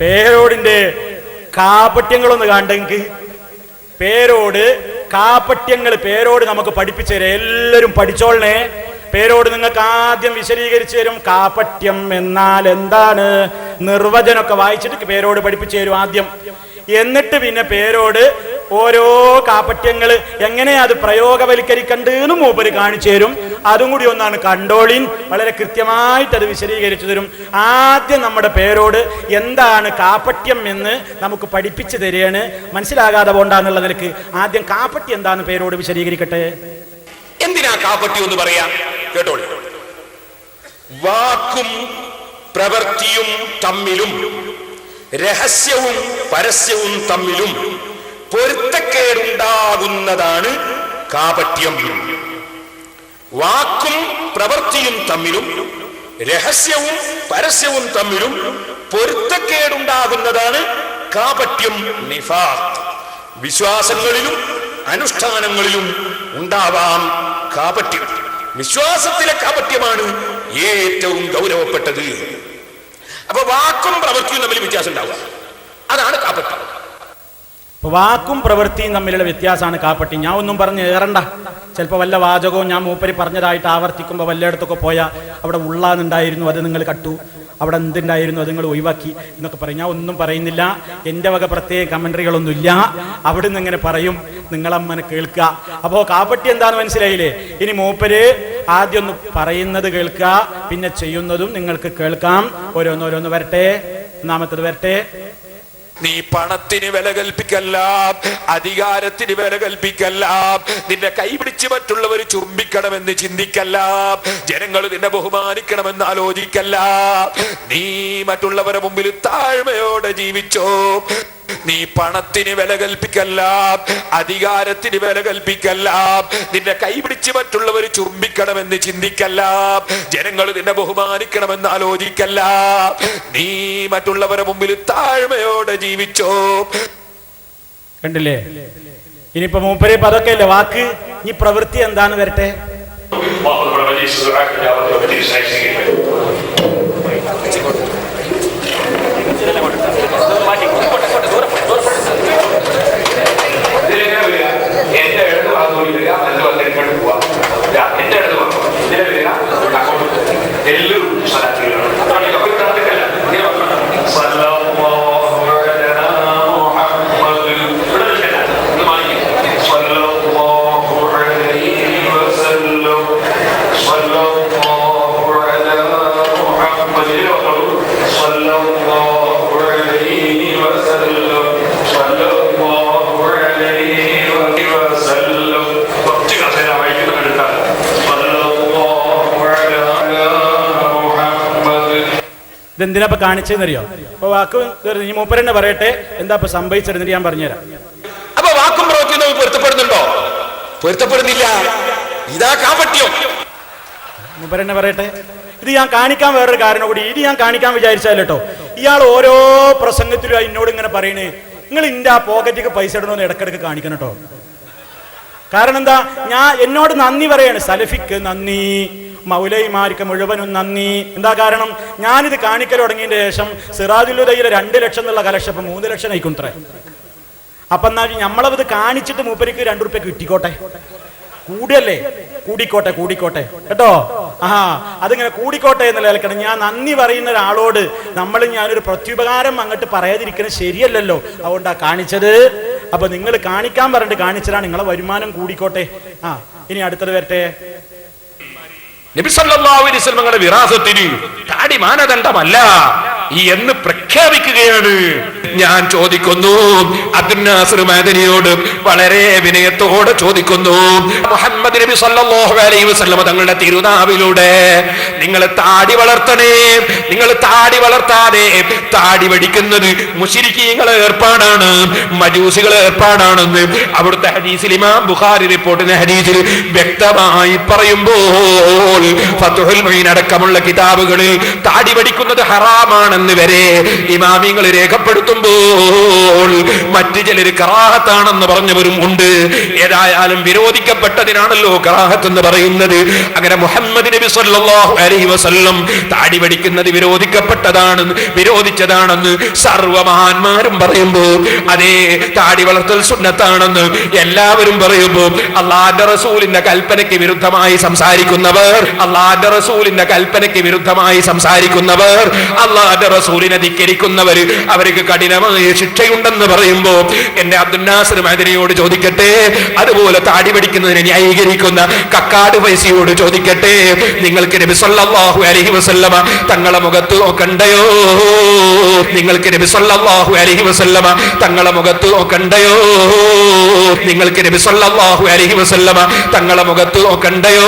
പേരോടിന്റെ കാപട്യങ്ങളൊന്ന് കണ്ടെങ്കിൽ പേരോട് കാപട്യങ്ങൾ പേരോട് നമുക്ക് പഠിപ്പിച്ചു തരാം. എല്ലാവരും പഠിച്ചോളണേ. പേരോട് നിങ്ങൾക്ക് ആദ്യം വിശദീകരിച്ചു തരും കാപട്യം എന്നാൽ എന്താണ്? നിർവചനമൊക്കെ വായിച്ചിട്ട് പേരോട് പഠിപ്പിച്ചു തരും ആദ്യം. എന്നിട്ട് പിന്നെ പേരോട് ഓരോ കാപട്യങ്ങൾ എങ്ങനെയാ അത് പ്രയോഗവൽക്കരിക്കണ്ടെന്നും മൂപ്പര് കാണിച്ചു തരും. അതും കൂടി ഒന്നാണ് കണ്ടോളിൻ. വളരെ കൃത്യമായിട്ട് അത് വിശദീകരിച്ചു തരും. ആദ്യം നമ്മുടെ പേരോട് എന്താണ് കാപ്പട്യം എന്ന് നമുക്ക് പഠിപ്പിച്ചു തരികയാണ്. മനസ്സിലാകാതെ പോണ്ടാന്നുള്ള നിലയ്ക്ക് ആദ്യം കാപ്പട്യം എന്താന്ന് പേരോട് വിശദീകരിക്കട്ടെ? എന്തിനാ കാപ്പട്യം എന്ന് പറയാം? കേട്ടോളൂ. വാക്കും പ്രവൃത്തിയും തമ്മിലും രഹസ്യവും പരസ്യവും തമ്മിലും പൊരുത്തക്കേടുണ്ടാകുന്നതാണ് കാപട്യം. വാക്കും പ്രവൃത്തിയും തമ്മിലും രഹസ്യവും പരസ്യവും തമ്മിലും പൊരുത്തക്കേടുണ്ടാകുന്നതാണ് കാപട്യം നിഫാത്ത് വിശ്വാസങ്ങളിലും അനുഷ്ഠാനങ്ങളിലും ഉണ്ടാവാം കാപട്യം. വിശ്വാസത്തിലെ കാപട്യമാണ് ഏറ്റവും ഗൗരവപ്പെട്ടത്. അപ്പൊ വാക്കും പ്രവൃത്തിയും തമ്മിൽ വ്യത്യാസം ഉണ്ടാവുക. അതാണ് കാപട്യം. വാക്കും പ്രവൃത്തിയും തമ്മിലുള്ള വ്യത്യാസമാണ് കാപ്പട്ടി. ഞാൻ ഒന്നും പറഞ്ഞ് ഏറണ്ട. ചിലപ്പോൾ വല്ല വാചകവും ഞാൻ മൂപ്പരി പറഞ്ഞതായിട്ട് ആവർത്തിക്കുമ്പോൾ വല്ലയിടത്തൊക്കെ പോയാൽ അവിടെ ഉള്ളാന്നുണ്ടായിരുന്നു അത് നിങ്ങൾ കട്ടു. അവിടെ എന്തുണ്ടായിരുന്നു അത് നിങ്ങൾ ഒഴിവാക്കി എന്നൊക്കെ പറയും. ഞാൻ ഒന്നും പറയുന്നില്ല. എന്റെ വക പ്രത്യേക കമൻട്രികളൊന്നുമില്ല അവിടെ നിന്ന് ഇങ്ങനെ പറയും. നിങ്ങളമ്മനെ കേൾക്കുക. അപ്പോൾ കാപ്പട്ടി എന്താന്ന് മനസ്സിലായില്ലേ? ഇനി മൂപ്പര് ആദ്യം ഒന്ന് പറയുന്നത് കേൾക്കുക പിന്നെ ചെയ്യുന്നതും നിങ്ങൾക്ക് കേൾക്കാം. ഓരോന്നോരോന്ന് വരട്ടെ. ഒന്നാമത്തത് വരട്ടെ. നീ പണത്തിന് വില കൽപ്പിക്കല്ല അധികാരത്തിന് വില കൽപ്പിക്കല്ല നിന്നെ കൈപിടിച്ച് മറ്റുള്ളവർ ചുംബിക്കണമെന്ന് ചിന്തിക്കല്ല ജനങ്ങൾ നിന്നെ ബഹുമാനിക്കണമെന്ന് ആലോചിക്കല്ല. നീ മറ്റുള്ളവരുടെ മുമ്പിൽ താഴ്മയോടെ ജീവിച്ചോ നീ പണത്തിന് വില കൽപ്പിക്കല്ല അധികാരത്തിന് വില കൽപ്പിക്കല്ല നിന്റെ കൈപിടിച്ച് മറ്റുള്ളവർ ചുംബിക്കണമെന്ന് ചിന്തിക്കല്ല ജനങ്ങൾ നിന്നെ ബഹുമാനിക്കണമെന്ന് ആലോചിക്കല്ല. നീ മറ്റുള്ളവരെ മുമ്പിൽ താഴ്മയോടെ ജീവിച്ചോ. കണ്ടില്ലേ? ഇനിയിപ്പോ മൂപ്പരെ പതൊക്കെ അതൊക്കെ അല്ലേ? വാക്ക്? ഈ പ്രവൃത്തി എന്താണ് വരട്ടെ? ഇതെന്തിനാ ഇപ്പൊ കാണിച്ചതെന്നറിയോ? അപ്പൊ വാക്ക് ഈ മൂപ്പരെന്നെ പറയട്ടെ എന്താ ഇപ്പൊ സംഭവിച്ചിരുന്നിട്ട് ഞാൻ പറഞ്ഞുതരാം. അപ്പൊ വാക്കും പ്രവൃത്തിയും തമ്മിൽ പൊരുത്തപ്പെടുന്നുണ്ടോ? പൊരുത്തപ്പെടുന്നില്ല. ഇതാ കാപട്യം. മൂപ്പരെന്നെ പറയട്ടെ. ഇത് ഞാൻ കാണിക്കാൻ വേറൊരു കാരണം കൂടി ഇത് ഞാൻ കാണിക്കാൻ വിചാരിച്ചാൽ കേട്ടോ ഇയാൾ ഓരോ പ്രസംഗത്തിലും എന്നോട് ഇങ്ങനെ പറയണേ നിങ്ങൾ ഇന്റെ ആ പോക്കറ്റിക്ക് പൈസ ഇടണമെന്ന് ഇടക്കിടക്ക് കാണിക്കണം കേട്ടോ കാരണം എന്താ? ഞാൻ എന്നോട് നന്ദി പറയാണ് സലഫിക്ക് നന്ദി. മൗലൈമാർക്ക് മുഴുവനും നന്ദി. എന്താ കാരണം? ഞാനിത് കാണിക്കൽ തുടങ്ങിയതിന് ശേഷം സിറാജുലുദയിലെ രണ്ട് ലക്ഷം എന്നുള്ള കലക്ഷൻ അപ്പൊ മൂന്ന് ലക്ഷം ആയിക്കും ഇത്ര. അപ്പൊ എന്നാൽ നമ്മളത് കാണിച്ചിട്ട് മൂപ്പരിക്ക് രണ്ടു റുപ്യ കിട്ടിക്കോട്ടെ? കൂടിയല്ലേ? കൂടിക്കോട്ടെ കൂടിക്കോട്ടെ. കേട്ടോ? ആ അതിങ്ങനെ കൂടിക്കോട്ടെ എന്നുള്ള നിലക്കണം ഞാൻ നന്ദി പറയുന്ന ഒരാളോട് നമ്മൾ ഞാനൊരു പ്രത്യുപകാരം അങ്ങോട്ട് പറയാതിരിക്കുന്നത് ശരിയല്ലല്ലോ. അതുകൊണ്ടാ കാണിച്ചത്. അപ്പൊ നിങ്ങൾ കാണിക്കാൻ പറഞ്ഞിട്ട് കാണിച്ചതാണ് നിങ്ങളെ വരുമാനം കൂടിക്കോട്ടെ. ആ ഇനി അടുത്തത് വരട്ടെ. നബി സല്ലല്ലാഹു അലൈഹി വസല്ലമയുടെ വിറാസത്തിന് താടി മാനദണ്ഡമല്ല. എന്ന് പ്രഖ്യാപിക്കുകയാണ്. ഞാൻ ചോദിക്കുന്നു അബ്ദുനാസർ മാദനിയോട് വളരെ വിനയത്തോടെ ചോദിക്കുന്നു മുഹമ്മദ് നബി സല്ലല്ലാഹു അലൈഹി വസല്ലമ തങ്ങളുടെ തിരുനാവിലൂടെ നിങ്ങൾ താടി വളർത്തണേ നിങ്ങൾ താടി വളർത്താതെ താടി വടിക്കുന്നത് മുശിരിക്കീങ്ങളെ ഏർപ്പാടാണ് മജൂസികളെ ഏർപ്പാടാണെന്ന് അവിടുത്തെ ഹദീസിൽ ഇമാം ബുഖാരി റിപ്പോർട്ടിന്റെ ഹദീസിൽ വ്യക്തമായി പറയുമ്പോൾ ഫതുഹുൽ മൈൻ അടക്കമുള്ള കിതാബുകളിൽ താടി വടിക്കുന്നത് ഹറാമാണ് സുന്നത്താണെന്ന് വരെ ഇമാമിങ്ങൾ രേഖപ്പെടുത്തുമ്പോൾ മറ്റു ചിലർ കറാഹത്താണെന്ന് പറഞ്ഞവരും ഉണ്ട്. ഏതായാലും വിരോധിക്കപ്പെട്ടതിനാണല്ലോ കറാഹത്ത് എന്ന് പറയുന്നത്. അങ്ങനെ മുഹമ്മദ് നബി സല്ലല്ലാഹു അലൈഹി വസല്ലം താടി പഠിക്കുന്നത് വിരോധിക്കപ്പെട്ടതാണ് വിരോധിച്ചതാണെന്ന് സർവമഹാന്മാരും പറയുമ്പോൾ അതേ താടി വളർത്തൽ സുന്നത്താണെന്ന് എല്ലാവരും പറയുമ്പോൾ അള്ളാന്റെ റസൂലിന്റെ കൽപ്പനയ്ക്ക് വിരുദ്ധമായി സംസാരിക്കുന്നവർ അള്ളാന്റെ റസൂലിന്റെ കൽപ്പനയ്ക്ക് വിരുദ്ധമായി സംസാരിക്കുന്നവർ അള്ളാന്റെ റസൂലിനെ ധിക്കരിക്കുന്നവർ അവർക്ക് കഠിനമായ ശിക്ഷയുണ്ടെന്ന് പറയുമ്പോ എന്റെ അബ്ദുനാസർ മദനിയോട് ചോദിക്കട്ടെ? അതുപോലെ താടി പഠിക്കുന്നതിനെ ന്യായീകരിക്കുന്ന കക്കാട് പൈസയോട് ചോദിക്കട്ടെ? നിങ്ങൾക്ക് നബി അലഹി വസല്ലമ തങ്ങളെ മുഖത്ത് നോക്കണ്ടയോ? നിങ്ങൾക്ക് നബി അലഹി വസല്ലമ തങ്ങളെ മുഖത്ത് നോക്കണ്ടയോ? നിങ്ങൾക്ക് നബി അലഹി വസല്ലമ തങ്ങളെ മുഖത്ത് നോക്കണ്ടയോ?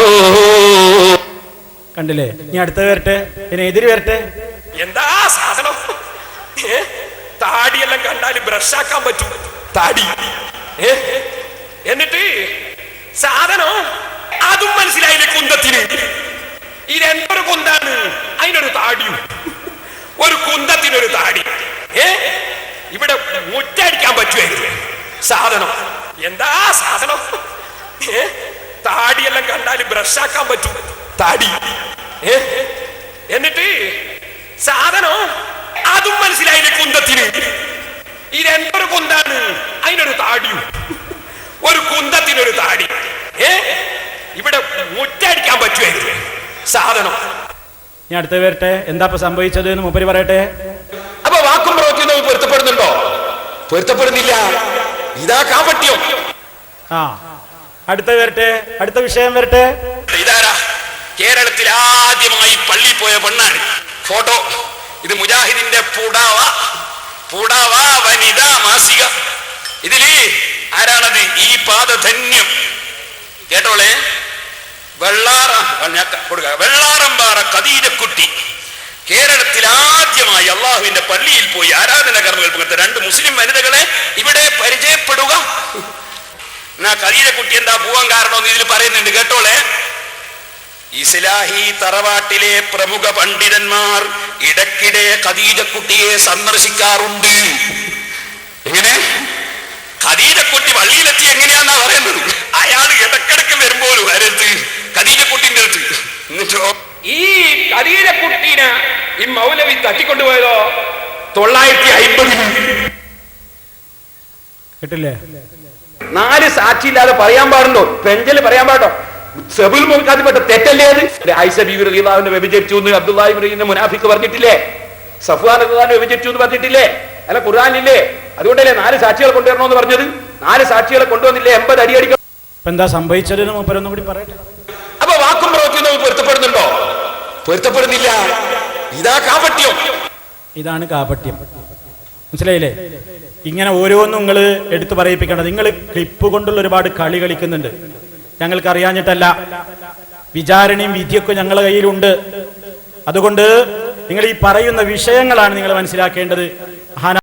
കണ്ടില്ലേ? ഇനി അടുത്ത വരട്ടെ? ഇനി എതിര് വരട്ടെ? ഏ? താടിയെല്ലാം കണ്ടാൽ ബ്രഷാക്കാൻ പറ്റും. താടി. ഏ? എന്നിട്ട് സാധനം അതും മനസ്സിലായില്ലേ കുന്തത്തിന്? ഇതെന്തൊരു കുന്താണ്. അതിനൊരു താടിയും. ഒരു കുന്തത്തിനൊരു താടി. ഏ? ഇവിടെ മുറ്റടിക്കാൻ പറ്റുമായിരുന്നു സാധനം. എന്താ സാധനം? ഏ? താടിയെല്ലാം കണ്ടാൽ ബ്രഷാക്കാൻ പറ്റും. താടി. ഏ? എന്നിട്ട് സാധനം മനസ്സിലായില്ലേ കുന്തത്തിന്? ഇതെന്തൊരു കുന്താണ് അതിനൊരു താടിയും. ഒരു കുന്തത്തിനൊരു താടി. ഏ? ഇവിടെ മുറ്റടിക്കാൻ പറ്റുമായിരുന്നു. സാധനം. ഞാൻ അടുത്ത വരട്ടെ. എന്താ ഇപ്പൊ സംഭവിച്ചത് എന്ന് മുപ്പരി പറയട്ടെ? അപ്പൊ വാക്കും പ്രവർത്തിക്കുന്നവർ പൊരുത്തപ്പെടുന്നുണ്ടോ? പൊരുത്തപ്പെടുന്നില്ല. ഇതാക്കാൻ പറ്റിയോ ആ. അടുത്ത വരട്ടെ. അടുത്ത വിഷയം വരട്ടെ. ഇതാരാ? കേരളത്തിൽ ആദ്യമായി പള്ളി പോയ പെണ്ണാണ്. ഫോട്ടോ. ഇത് മുജാഹിദിന്റെ പുടാവ പുടാവ വനിതാ മാസിക. ഇതിൽ ആരാണത്? ഈ പാദധന്യം. കേട്ടോളെ? വെള്ളാറ കൊടുക്ക. വെള്ളാറമ്പാറ കദീരക്കുട്ടി കേരളത്തിൽ ആദ്യമായി അള്ളാഹുവിന്റെ പള്ളിയിൽ പോയി ആരാധന കർമ്മങ്ങൾ പങ്കെടുത്ത രണ്ട് മുസ്ലിം വനിതകളെ ഇവിടെ പരിചയപ്പെടുക. എന്നാ കദീരക്കുട്ടി എന്താ പോവാൻ കാരണമെന്ന് ഇതിൽ പറയുന്നുണ്ട്. കേട്ടോളെ? ഇസ്ലാഹി തറവാട്ടിലെ പ്രമുഖ പണ്ഡിതന്മാർ ഇടയ്ക്കിടെ ഖദീജക്കുട്ടിയെ സന്ദർശിക്കാറുണ്ട്. എങ്ങനെ? ഖദീജക്കുട്ടി പള്ളിയിലെത്തി എങ്ങനെയാന്നാ പറയുന്നത്? അയാൾ ഇടക്കിടക്ക് വരുമ്പോൾ വരരുത്. ഖദീജക്കുട്ടിന്റെ അടുത്ത് എന്നിട്ടോ? ഈ ഖദീജക്കുട്ടീനെ ഈ മൗലവി തട്ടിക്കൊണ്ടുപോയതോ? തൊള്ളായിരത്തി അയ്പതിന് കേട്ടില്ലേ? നാല് സാക്ഷിയില്ലാതെ പറയാൻ പാടുണ്ടോ? പെഞ്ചൽ പറയാൻ പാടോ സെബിൽ മുൻകാതിപ്പെട്ട തെറ്റല്ലേ അത്? ആയിഷ ബീവി റളിയല്ലാഹുവിനെ വ്യഭിചരിച്ചു എന്ന് അബ്ദുല്ലാഹി ഇബ്രാഹിമിന്റെ മുനാഫിക്ക് പറഞ്ഞിട്ടില്ലേ? സഫ്വാൻ റളിയല്ലാഹുവിനെ വ്യഭിചരിച്ചു എന്ന് പറഞ്ഞിട്ടില്ലേ? അല്ല ഖുർആാനില്ലേ അതുകൊണ്ടല്ലേ നാല് സാക്ഷികളെ കൊണ്ടുവരണമെന്ന് പറഞ്ഞത്? നാല് സാക്ഷികളെ കൊണ്ടുവന്നില്ലേ? എൺപത് അടിയടിക്കണം ഇപ്പൊ എന്താ സംഭവിച്ചത് മൂപ്പരൊന്നും കൂടി പറയട്ടെ. അപ്പൊ വാക്കും പ്രവൃത്തിയും തമ്മിൽ പൊരുത്തപ്പെടുന്നുണ്ടോ? പൊരുത്തപ്പെടുന്നില്ല. ഇതാ കാപട്യം. ഇതാണ് കാപട്യം. മനസ്സിലായില്ലേ? ഇങ്ങനെ ഓരോന്നും നിങ്ങൾ എടുത്തു പറയിപ്പിക്കേണ്ടത്. നിങ്ങൾ ക്ലിപ്പ് കൊണ്ടുള്ള ഒരുപാട് കളി കളിക്കുന്നുണ്ട്. ഞങ്ങൾക്ക് അറിയാഞ്ഞിട്ടല്ല വിചാരണയും വിധിയൊക്കെ ഞങ്ങളുടെ കയ്യിലുണ്ട്. അതുകൊണ്ട് നിങ്ങൾ ഈ പറയുന്ന വിഷയങ്ങളാണ് നിങ്ങൾ മനസ്സിലാക്കേണ്ടത്.